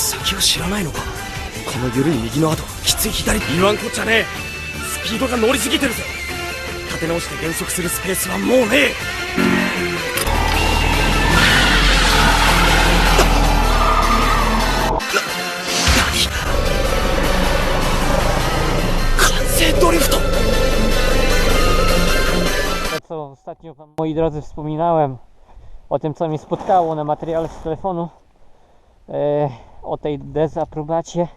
先を知らないのかこの緩い右の後きつい左言わんこっちゃねえスピードが乗りすぎてるぜ立て直して減速するスペースはもうねえドリフト To co ostatnio wam, moi drodzy, wspominałem o tym, co mi spotkało na materiale z telefonu, e, o tej dezaprobacie.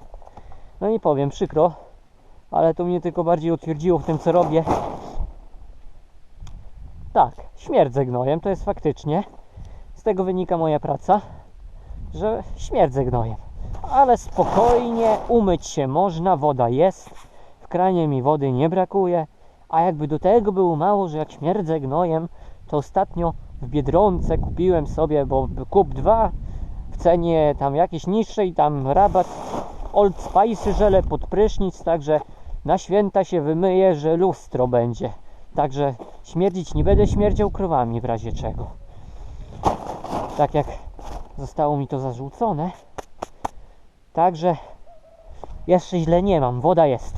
No nie powiem, przykro, ale to mnie tylko bardziej utwierdziło w tym, co robię. Tak, śmierdzę gnojem, to jest faktycznie. Z tego wynika moja praca, że śmierdzę gnojem. Ale spokojnie, umyć się można, woda jest, w kranie mi wody nie brakuje. A jakby do tego było mało, że jak śmierdzę gnojem, to ostatnio w Biedronce kupiłem sobie, bo kup dwa cenie tam jakiejś niższej, tam rabat Old Spice żele pod prysznic, także na święta się wymyje, że lustro będzie. Także śmierdzić nie będę śmierdział krowami w razie czego. Tak jak zostało mi to zarzucone. Także jeszcze źle nie mam, woda jest.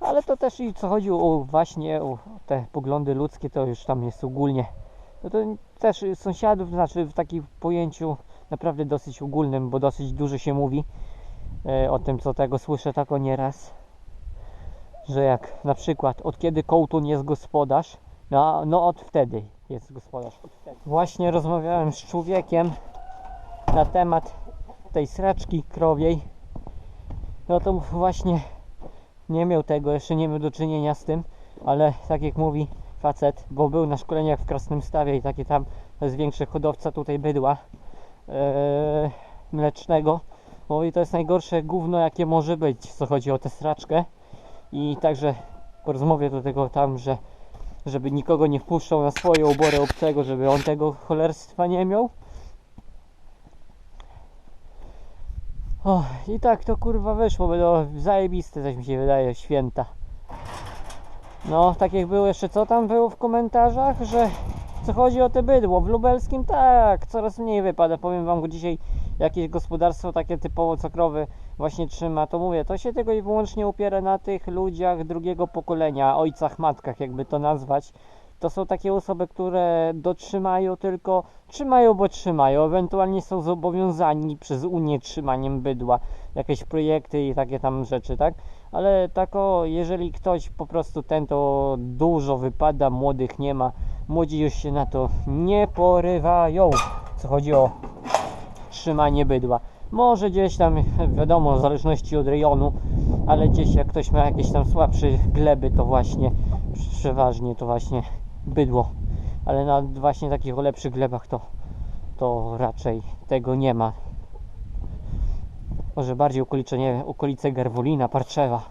Ale to też i co chodzi o właśnie o te poglądy ludzkie, to już tam jest ogólnie. No to też sąsiadów, znaczy w takim pojęciu naprawdę dosyć ogólnym, bo dosyć dużo się mówi e, o tym, co tego słyszę tako nieraz. Że jak na przykład od kiedy kołtun jest gospodarz, no, no od wtedy jest gospodarz. Od wtedy. Właśnie rozmawiałem z człowiekiem na temat tej sraczki krowiej. No to właśnie nie miał tego, jeszcze nie miał do czynienia z tym, ale tak jak mówi facet, bo był na szkoleniach w Krasnym Stawie i takie tam większy hodowca tutaj bydła e, mlecznego. Mówi to jest najgorsze gówno jakie może być, co chodzi o tę sraczkę. I także po rozmowie do tego tam, że żeby nikogo nie wpuszczał na swoje obory obcego, żeby on tego cholerstwa nie miał. O, i tak to kurwa wyszło, będą zajebiste, coś mi się wydaje, święta. No, tak jak było jeszcze, co tam było w komentarzach, że co chodzi o te bydło, w lubelskim tak, coraz mniej wypada, powiem wam, dzisiaj jakieś gospodarstwo takie typowo cukrowe właśnie trzyma, to mówię, to się tylko i wyłącznie opiera na tych ludziach drugiego pokolenia, ojcach, matkach, jakby to nazwać. To są takie osoby, które dotrzymają tylko, trzymają, bo trzymają, ewentualnie są zobowiązani przez Unię trzymaniem bydła, jakieś projekty i takie tam rzeczy, tak? Ale tako, jeżeli ktoś po prostu ten to dużo wypada, młodych nie ma, młodzi już się na to nie porywają, co chodzi o trzymanie bydła. Może gdzieś tam, wiadomo, w zależności od rejonu, ale gdzieś jak ktoś ma jakieś tam słabsze gleby, to właśnie przeważnie to właśnie bydło. Ale na właśnie takich lepszych glebach to, to raczej tego nie ma. Może bardziej okolice, nie okolice Garwolina, Parczewa,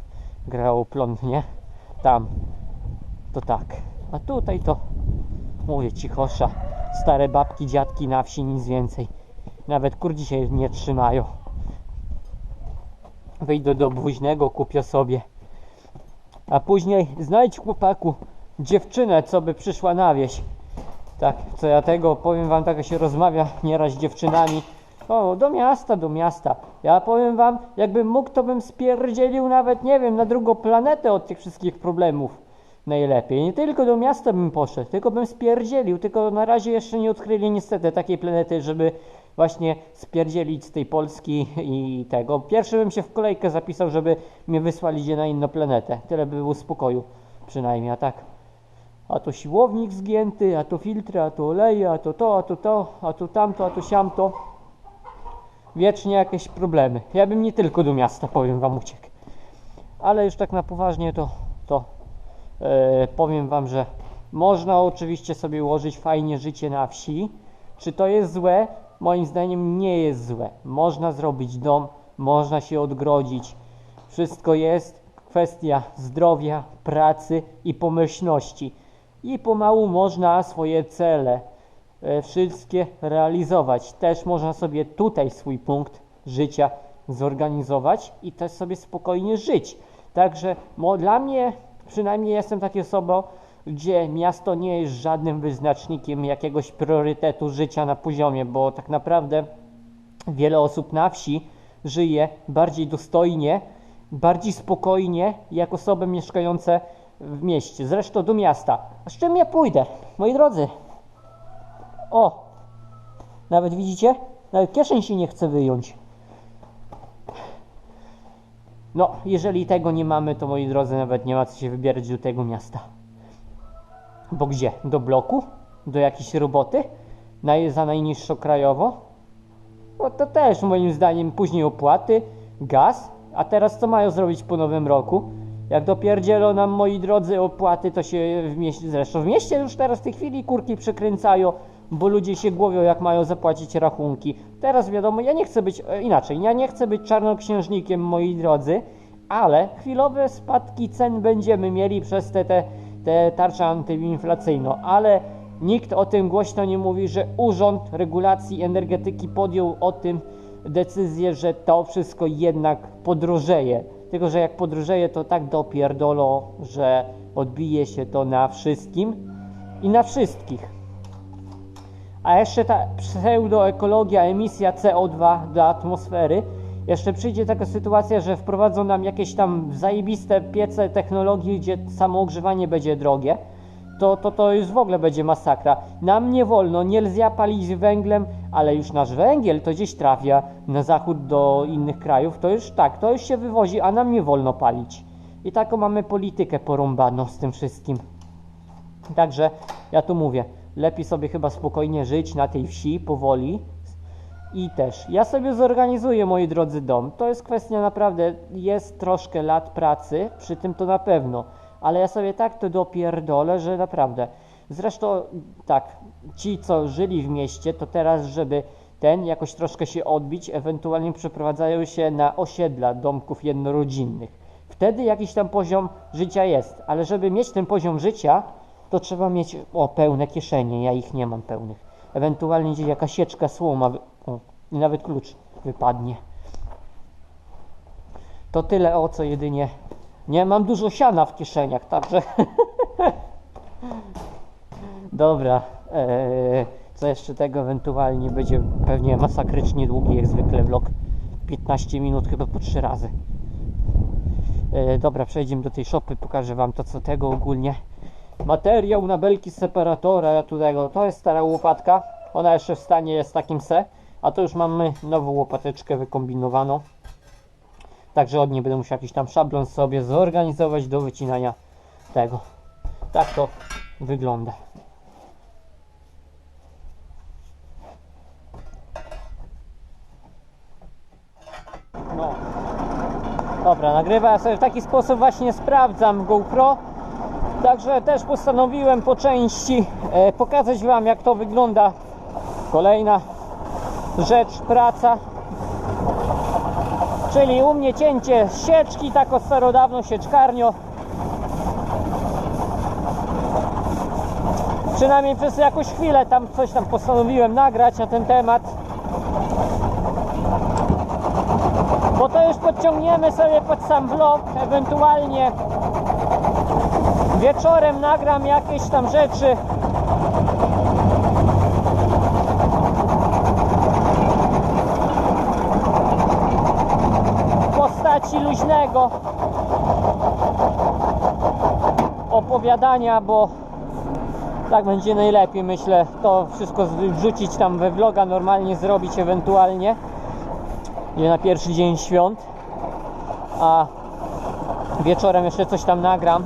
grało pląd, nie? Tam. To tak. A tutaj to, mówię, cichosza. Stare babki, dziadki na wsi, nic więcej. Nawet kur dzisiaj nie trzymają. Wyjdę do bwoźnego, kupię sobie. A później znajdź chłopaku dziewczynę, co by przyszła na wieś. Tak, co ja tego powiem wam, tak się rozmawia nieraz z dziewczynami. O, do miasta, do miasta. Ja powiem wam, jakbym mógł, to bym spierdzielił nawet, nie wiem, na drugą planetę od tych wszystkich problemów. Najlepiej. Nie tylko do miasta bym poszedł, tylko bym spierdzielił. Tylko na razie jeszcze nie odkryli niestety takiej planety, żeby właśnie spierdzielić z tej Polski i tego. Pierwszy bym się w kolejkę zapisał, żeby mnie wysłali gdzie na inną planetę. Tyle by było spokoju przynajmniej, a tak. A to siłownik zgięty, a to filtry, a to oleje, a to to, a to to, a to tamto, a to siamto. Wiecznie jakieś problemy. Ja bym nie tylko do miasta, powiem wam, uciekł. Ale już tak na poważnie to, to e, powiem wam, że można oczywiście sobie ułożyć fajnie życie na wsi. Czy to jest złe? Moim zdaniem nie jest złe. Można zrobić dom, można się odgrodzić. Wszystko jest kwestia zdrowia, pracy i pomyślności. I pomału można swoje cele e, wszystkie realizować. Też można sobie tutaj swój punkt życia zorganizować i też sobie spokojnie żyć. Także dla mnie, przynajmniej jestem taką osobą, gdzie miasto nie jest żadnym wyznacznikiem jakiegoś priorytetu życia na poziomie, bo tak naprawdę wiele osób na wsi żyje bardziej dostojnie, bardziej spokojnie, jak osoby mieszkające w mieście. Zresztą do miasta. A z czym ja pójdę? Moi drodzy. O! Nawet widzicie? Nawet kieszeń się nie chce wyjąć. No, jeżeli tego nie mamy, to moi drodzy, nawet nie ma co się wybierać do tego miasta. Bo gdzie? Do bloku? Do jakiejś roboty? Na, za najniższą krajowo? No to też moim zdaniem później opłaty, gaz, a teraz co mają zrobić po nowym roku? Jak dopierdzielą nam, moi drodzy, opłaty, to się w mieście, zresztą w mieście już teraz w tej chwili kurki przekręcają, bo ludzie się głowią, jak mają zapłacić rachunki. Teraz wiadomo, ja nie chcę być, e, inaczej, ja nie chcę być czarnoksiężnikiem, moi drodzy, ale chwilowe spadki cen będziemy mieli przez te, te, te tarczę antyinflacyjną, ale nikt o tym głośno nie mówi, że Urząd Regulacji Energetyki podjął o tym decyzję, że to wszystko jednak podrożeje. Tylko, że jak podrożeje, to tak dopierdolą, że odbije się to na wszystkim i na wszystkich. A jeszcze ta pseudoekologia, emisja CO2 do atmosfery. Jeszcze przyjdzie taka sytuacja, że wprowadzą nam jakieś tam zajebiste piece technologii, gdzie samo ogrzewanie będzie drogie. To, to, to już w ogóle będzie masakra. Nam nie wolno, nie lze palić węglem, ale już nasz węgiel to gdzieś trafia na zachód do innych krajów. To już tak, to już się wywozi, a nam nie wolno palić. I taką mamy politykę porąbaną z tym wszystkim. Także ja tu mówię, lepiej sobie chyba spokojnie żyć na tej wsi, powoli. I też, ja sobie zorganizuję, moi drodzy, dom. To jest kwestia naprawdę, jest troszkę lat pracy, przy tym to na pewno. Ale ja sobie tak to dopierdolę, że naprawdę. Zresztą tak, ci co żyli w mieście, to teraz, żeby ten jakoś troszkę się odbić, ewentualnie przeprowadzają się na osiedla domków jednorodzinnych. Wtedy jakiś tam poziom życia jest, ale żeby mieć ten poziom życia, to trzeba mieć o, pełne kieszenie. Ja ich nie mam pełnych. Ewentualnie gdzieś jakaś sieczka słoma, o, i nawet klucz wypadnie. To tyle o co jedynie. Nie mam dużo siana w kieszeniach, także. Dobra. Eee, co jeszcze tego ewentualnie będzie pewnie masakrycznie długi, jak zwykle vlog. 15 minut chyba po 3 razy. E, dobra, przejdziemy do tej szopy, pokażę wam to co tego ogólnie. Materiał na belki z separatora, tego, to jest stara łopatka. Ona jeszcze w stanie jest takim se, a to już mamy nową łopateczkę wykombinowaną. Także od niej będę musiał jakiś tam szablon sobie zorganizować do wycinania tego. Tak to wygląda. No. Dobra, nagrywa ja sobie w taki sposób właśnie sprawdzam GoPro. Także też postanowiłem po części e, pokazać Wam jak to wygląda. Kolejna rzecz, praca. Czyli u mnie cięcie sieczki, tak o starodawno sieczkarnio. Przynajmniej przez jakąś chwilę tam coś tam postanowiłem nagrać na ten temat. Bo to już podciągniemy sobie pod sam vlog, ewentualnie wieczorem nagram jakieś tam rzeczy. W opowiadania, bo tak będzie najlepiej, myślę, to wszystko wrzucić tam we vloga, normalnie zrobić ewentualnie nie na pierwszy dzień świąt, a wieczorem jeszcze coś tam nagram.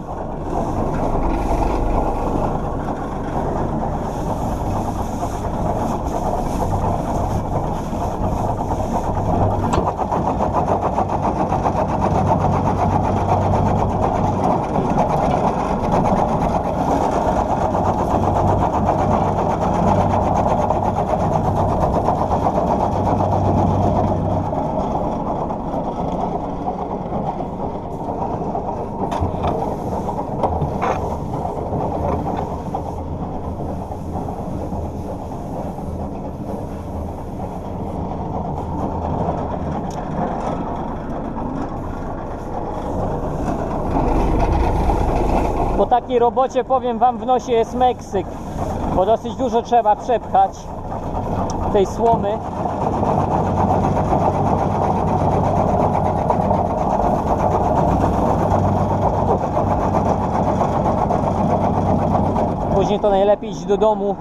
Takiej robocie, powiem wam, w nosie jest Meksyk, bo dosyć dużo trzeba przepchać tej słomy. Później to najlepiej iść do domu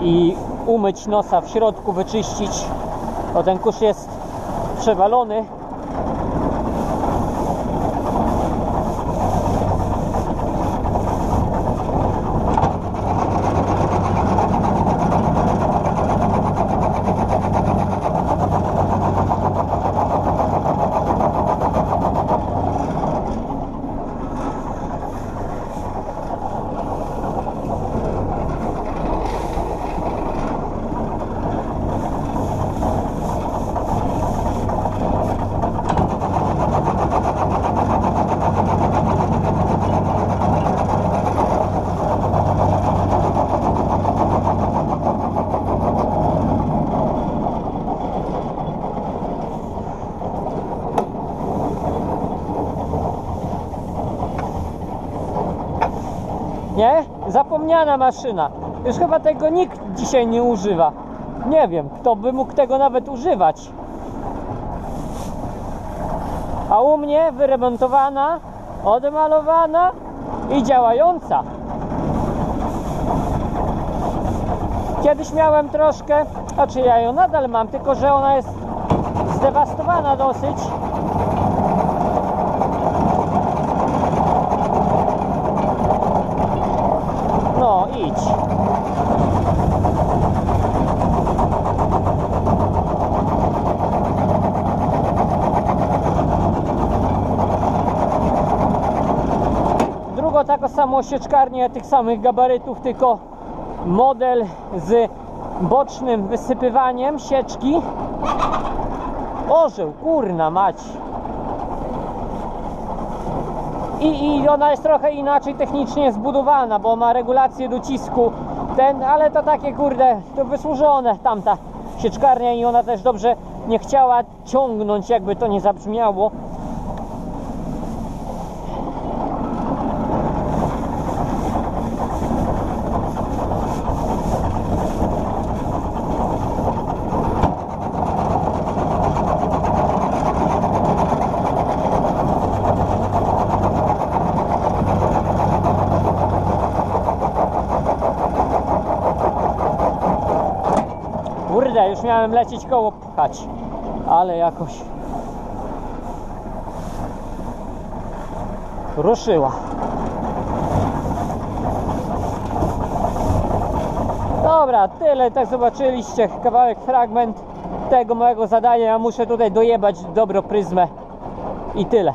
i umyć nosa w środku, wyczyścić, bo ten kurz jest przewalony. Nie? Zapomniana maszyna. Już chyba tego nikt dzisiaj nie używa. Nie wiem, kto by mógł tego nawet używać. A u mnie wyremontowana, odmalowana i działająca. Kiedyś miałem troszkę, znaczy ja ją nadal mam, tylko że ona jest zdewastowana dosyć. No, idź. Drugo taka samo sieczkarnia tych samych gabarytów, tylko model z bocznym wysypywaniem sieczki. Orzeł, kurna mać. I, I ona jest trochę inaczej technicznie zbudowana, bo ma regulację docisku ten, ale to takie kurde, to wysłużone tamta sieczkarnia i ona też dobrze nie chciała ciągnąć, jakby to nie zabrzmiało. Kurde, już miałem lecieć koło pchać, ale jakoś ruszyła. Dobra, tyle, tak zobaczyliście, kawałek, fragment tego mojego zadania. Ja muszę tutaj dojebać dobro pryzmę i tyle.